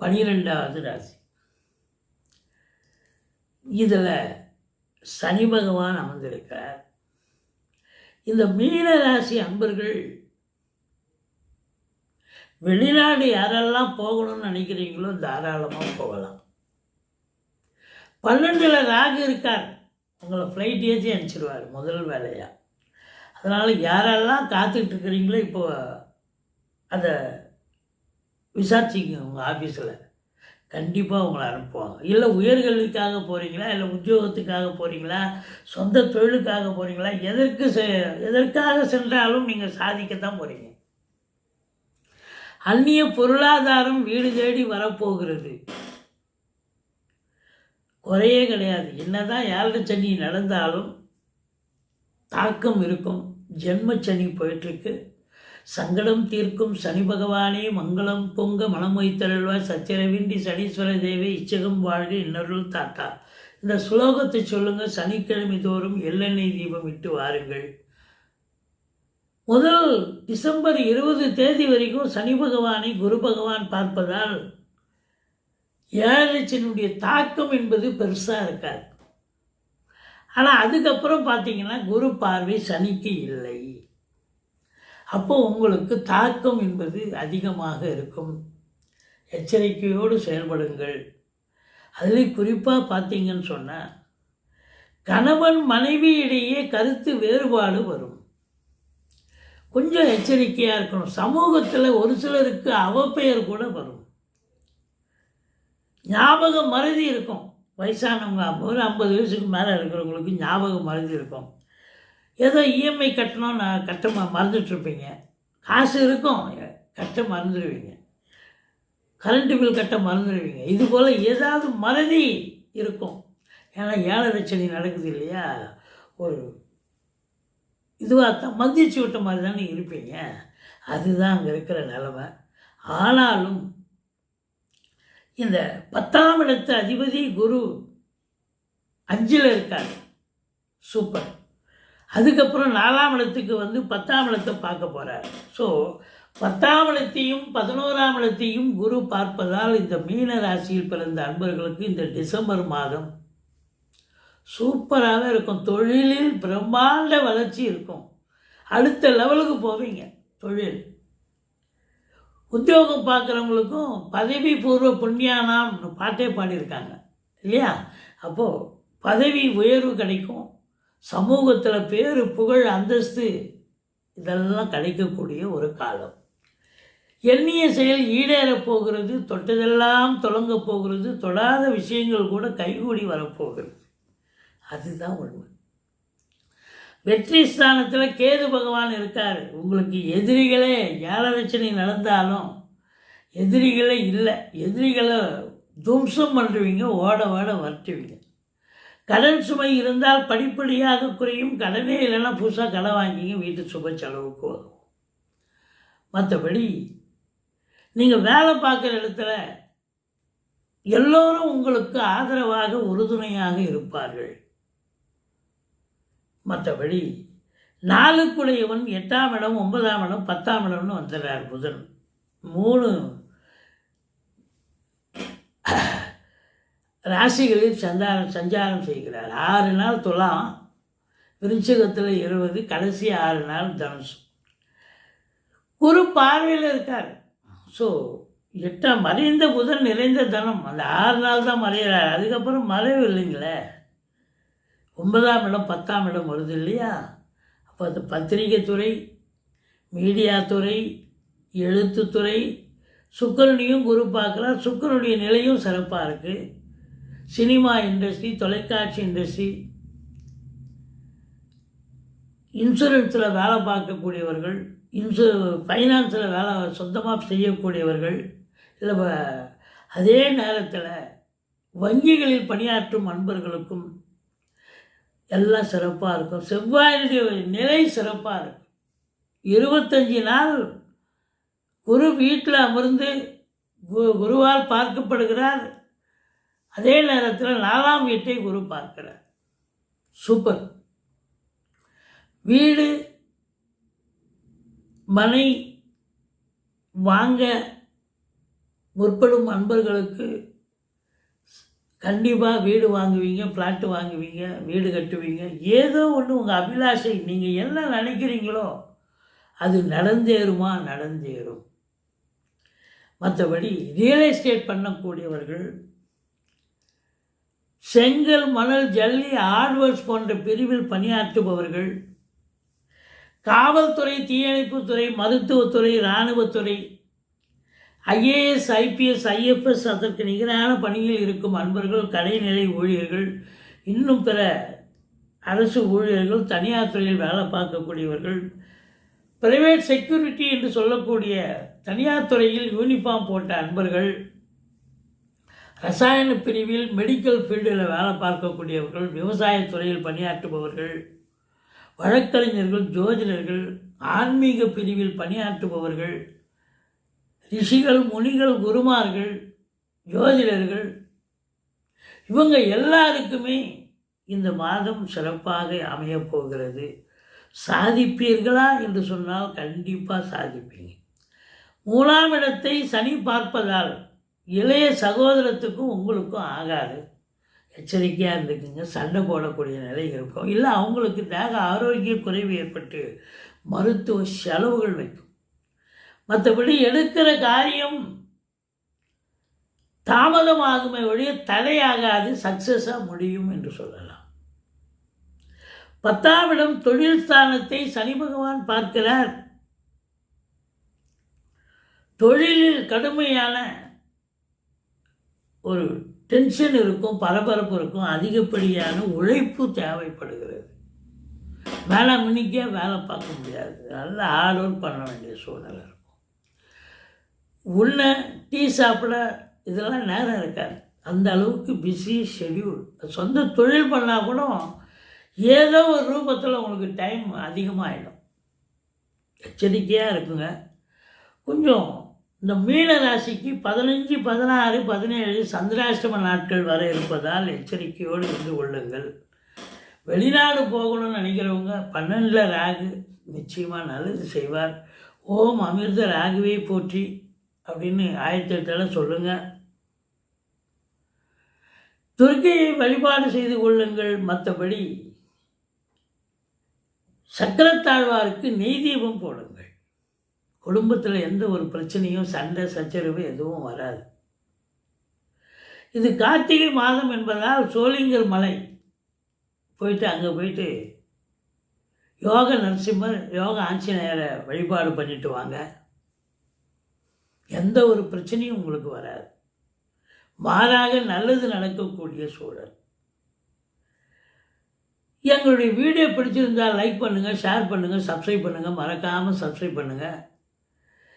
பனிரெண்டாவது ராசி. இதில் சனி பகவான் அமர்ந்திருக்கிறார். இந்த மீன ராசி அன்பர்கள் வெளிநாடு யாரெல்லாம் போகணும்னு நினைக்கிறீங்களோ தாராளமாக போகலாம். பன்னெண்டில் ராகு இருக்கார். உங்களை ஃப்ளைட் ஏற்றி அனுப்பிச்சிடுவார் முதல் வேலையாக அதனால் யாரெல்லாம் காத்துக்கிட்டு இருக்கிறீங்களோ இப்போ அதை விசாரிச்சிங்க உங்கள் ஆஃபீஸில் கண்டிப்பாக உங்களை அனுப்புவாங்க. இல்லை உயர்கல்விக்காக போகிறீங்களா இல்லை உத்தியோகத்துக்காக போகிறீங்களா சொந்த தொழிலுக்காக போகிறீங்களா எதற்கு செ எதற்காக சென்றாலும் நீங்கள் சாதிக்கத்தான் போகிறீங்க அந்நிய பொருளாதாரம் வீடு தேடி வரப்போகிறது. குறையே கிடையாது. என்னதான் யாரு சனி நடந்தாலும் தாக்கம் இருக்கும். ஜென்மச்சனி போயிட்டுருக்கு. சங்கடம் தீர்க்கும் சனி பகவானே மங்களம் பொங்க மனம் வைத்தருள்வாய் சனீஸ்வர தேவி இச்சகம் வாழ்க இன்னருள் தாத்தா இந்த சுலோகத்தை சொல்லுங்க சனிக்கிழமை தோறும் எள்ளெண்ணெய் தீபம் இட்டு வாருங்கள். முதல் டிசம்பர் இருபது தேதி வரைக்கும் சனி பகவானை குரு பகவான் பார்ப்பதால் ஏழச்சினுடைய தாக்கம் என்பது பெருசாக இருக்காது. ஆனால் அதுக்கப்புறம் பார்த்தீங்கன்னா குரு பார்வை சனிக்கு இல்லை. அப்போ உங்களுக்கு தாக்கம் என்பது அதிகமாக இருக்கும். எச்சரிக்கையோடு செயல்படுங்கள். அதில் குறிப்பாக பார்த்தீங்கன்னு சொன்னால் கணவன் மனைவி இடையே கருத்து வேறுபாடு வரும். கொஞ்சம் எச்சரிக்கையாக இருக்கணும். சமூகத்தில் ஒரு சிலருக்கு அவப்பெயர் கூட வரும். ஞாபகம் மறதி இருக்கும். வயசானவங்க ஒரு ஐம்பது வயசுக்கு மேலே இருக்கிறவங்களுக்கு ஞாபகம் மறதி இருக்கும். ஏதோ இஎம்ஐ கட்டணும் நான் கட்ட மறந்துட்டுருப்பீங்க. காசு இருக்கும் கட்ட மறந்துடுவீங்க. கரண்ட்டு பில் கட்ட மறந்துடுவீங்க. இது போல் ஏதாவது மறதி இருக்கும். ஏன்னா ஏழரை சனி நடக்குது இல்லையா? ஒரு இதுவாக தான் மந்திச்சு விட்ட மாதிரி தானே இருப்பீங்க. அதுதான் அங்கே இருக்கிற நிலமை. ஆனாலும் இந்த பத்தாம் இடத்து அதிபதி குரு அஞ்சில் இருக்கார். சூப்பர். அதுக்கப்புறம் நாலாம் இடத்துக்கு வந்து பத்தாம் இடத்தை பார்க்க போகிறார் ஸோ பத்தாம் இடத்தையும் பதினோராம் இடத்தையும் குரு பார்ப்பதால் இந்த மீன ராசியில் பிறந்த அன்பர்களுக்கு இந்த டிசம்பர் மாதம் சூப்பராக இருக்கும். தொழிலில் பிரம்மாண்ட வளர்ச்சி இருக்கும். அடுத்த லெவலுக்கு போவீங்க தொழில். உத்தியோகம் பார்க்குறவங்களுக்கும் பதவி பூர்வ புண்ணியானாம் பாட்டே பாடியிருக்காங்க இல்லையா? அப்போது பதவி உயர்வு கிடைக்கும். சமூகத்தில் பேர் புகழ் அந்தஸ்து இதெல்லாம் கிடைக்கக்கூடிய ஒரு காலம். எண்ணிய செயல் ஈடேறப் போகிறது தொட்டதெல்லாம் தொடங்க போகிறது தொடாத விஷயங்கள் கூட கைகூடி வரப்போகிறது. அதுதான் உண்மை. வெற்றி ஸ்தானத்தில் கேது பகவான் இருக்கார். உங்களுக்கு எதிரிகளே ஏழரச்சனை நடந்தாலும் எதிரிகளே இல்லை. எதிரிகளை துவம்சம் பண்ணுவீங்க ஓட ஓட வரட்டுவீங்க. கடன் சுமை இருந்தால் படிப்படியாக குறையும். கடனே இல்லைன்னா புதுசாக கடன் வாங்கிங்க வீட்டு சுப செலவுக்கு வரும். மற்றபடி நீங்கள் வேலை பார்க்குற இடத்துல எல்லோரும் உங்களுக்கு ஆதரவாக உறுதுணையாக இருப்பார்கள். மற்றபடி நாலுக்குடையவன் எட்டாம் இடம் ஒன்பதாம் இடம் பத்தாம் இடம்னு வந்துடுறார் புதன். மூணு ராசிகளில் சந்தாரம் சஞ்சாரம் செய்கிறார். ஆறு நாள் துலாம் விருச்சகத்தில் இருபது கடைசி ஆறு நாள் தனுசு. குரு பார்வையில் இருக்கார். ஸோ எட்டாம் மறைந்த புதன் நிறைந்த தனம். அந்த ஆறு நாள் தான் மறையிறார் அதுக்கப்புறம் மறைவு இல்லைங்களே. ஒன்பதாம் இடம் பத்தாம் இடம் வருது இல்லையா? அப்போ அந்த பத்திரிகை துறை மீடியா துறை எழுத்துத்துறை. சுக்கரனையும் குரு பார்க்குறார். சுக்கரனுடைய நிலையும் சிறப்பாக இருக்குது சினிமா இண்டஸ்ட்ரி தொலைக்காட்சி இண்டஸ்ட்ரி இன்சூரன்ஸில் வேலை பார்க்கக்கூடியவர்கள் இன்சூ ஃபைனான்ஸில் வேலை சொந்தமாக செய்யக்கூடியவர்கள் இல்லை வ- அதே நேரத்தில் வங்கிகளில் பணியாற்றும் அன்பர்களுக்கும் எல்லாம் சிறப்பாக இருக்கும். செவ்வாயினுடைய நிலை சிறப்பாக இருக்கும். இருபத்தஞ்சி நாள் குரு வீட்டில் அமர்ந்து கு- குருவால் பார்க்கப்படுகிறார். அதே நேரத்தில் நாலாம் வீட்டை குரு பார்க்கிறார். சூப்பர். வீடு மனை வாங்க முற்படும் அன்பர்களுக்கு கண்டிப்பாக வீடு வாங்குவீங்க ஃப்ளாட்டு வாங்குவீங்க வீடு கட்டுவீங்க. ஏதோ ஒன்று உங்கள் அபிலாஷை நீங்கள் என்ன நினைக்கிறீங்களோ அது நடந்தேறுமா நடந்தேறும். மற்றபடி ரியல் எஸ்டேட் பண்ணக்கூடியவர்கள் செங்கல் மணல் ஜல்லி ஆர்வர்ஸ் போன்ற பிரிவில் பணியாற்றுபவர்கள் காவல்துறை தீயணைப்புத்துறை மருத்துவத்துறை இராணுவத்துறை ஐஏஎஸ் ஐபிஎஸ் ஐஎஃப்எஸ் அதற்கு நிகரான பணியில் இருக்கும் அன்பர்கள் கடைநிலை ஊழியர்கள் இன்னும் பிற அரசு ஊழியர்கள் தனியார் துறையில் வேலை பார்க்கக்கூடியவர்கள் பிரைவேட் செக்யூரிட்டி என்று சொல்லக்கூடிய தனியார் துறையில் யூனிஃபார்ம் போட்ட அன்பர்கள் ரசாயன பிரிவில் மெடிக்கல் ஃபீல்டில் வேலை பார்க்கக்கூடியவர்கள் விவசாயத்துறையில் பணியாற்றுபவர்கள் வழக்கறிஞர்கள் ஜோதிடர்கள் ஆன்மீக பிரிவில் பணியாற்றுபவர்கள் ரிஷிகள் முனிகள் குருமார்கள் ஜோதிடர்கள் இவங்க எல்லாருக்குமே இந்த மாதம் சிறப்பாக அமையப் போகிறது. சாதிப்பீர்களா என்று சொன்னால் கண்டிப்பாக சாதிப்பீங்க. மூணாம் இடத்தை சனி பார்ப்பதால் இளைய சகோதரத்துக்கும் உங்களுக்கும் ஆகாது. எச்சரிக்கையாக இருந்துக்குங்க. சண்டை போடக்கூடிய நிலை இருக்கும். இல்லை அவங்களுக்கு தேக ஆரோக்கிய குறைவு ஏற்பட்டு மருத்துவ செலவுகள் வைக்கும். மற்றபடி எடுக்கிற காரியம் தாமதமாகுமே ஒழிய தடையாகாது சக்ஸஸாக முடியும் என்று சொல்லலாம். பத்தாம் இடம் தொழில் ஸ்தானத்தை சனி பகவான் பார்க்கிறார். தொழிலில் கடுமையான ஒரு டென்ஷன் இருக்கும் பரபரப்பு இருக்கும் அதிகப்படியான உழைப்பு தேவைப்படுகிறது. வேலை மணிக்கே வேலை பார்க்க முடியாது. நல்லா ஹார்ட் ஒர்க் பண்ண வேண்டிய சூழ்நிலை இருக்கும். உள்ள டீ சாப்பிட இதெல்லாம் நேரம் இருக்காது. அந்த அளவுக்கு பிஸி ஷெட்யூல் சொந்த தொழில் பண்ணால் கூட ஏதோ ஒரு ரூபத்தில் உங்களுக்கு டைம் அதிகமாகிடும் எச்சரிக்கையாக இருக்குங்க. கொஞ்சம் இந்த மீன ராசிக்கு பதினஞ்சு பதினாறு பதினேழு சந்திராஷ்டம நாட்கள் வர இருப்பதால் எச்சரிக்கையோடு இருந்து கொள்ளுங்கள். வெளிநாடு போகணும்னு நினைக்கிறவங்க பன்னெண்டில் ராகு நிச்சயமாக நல்லது செய்வார். ஓம் அமிர்த ராகுவை போற்றி அப்படின்னு ஆயிரத்தி எட்டில் சொல்லுங்கள் துர்க்கையை வழிபாடு செய்து கொள்ளுங்கள். மற்றபடி சக்கரத்தாழ்வாருக்கு நெய் தீபம் போடுங்கள். குடும்பத்தில் எந்த ஒரு பிரச்சனையும் சண்டை சச்சரவு எதுவும் வராது. இது கார்த்திகை மாதம் என்பதால் சோளிங்கர் மலை போயிட்டு அங்கே போயிட்டு யோக நரசிம்மர் யோக ஆஞ்சநேயரை வழிபாடு பண்ணிட்டு வாங்க. எந்த ஒரு பிரச்சனையும் உங்களுக்கு வராது. மாறாக நல்லது நடக்கக்கூடிய சூழல். எங்களுடைய வீடியோ பிடிச்சிருந்தால் லைக் பண்ணுங்கள் ஷேர் பண்ணுங்கள் சப்ஸ்கிரைப் பண்ணுங்கள் மறக்காமல் சப்ஸ்கிரைப் பண்ணுங்கள்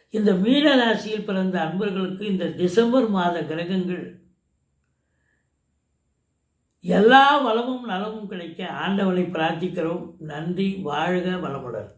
இந்த மீன ராசியில் பிறந்த அன்பர்களுக்கு இந்த டிசம்பர் மாத கிரகங்கள் எல்லா வளமும் நலமும் கிடைக்க ஆண்டவனை பிரார்த்திக்கிறோம். நன்றி வாழ்க வளமுடன்.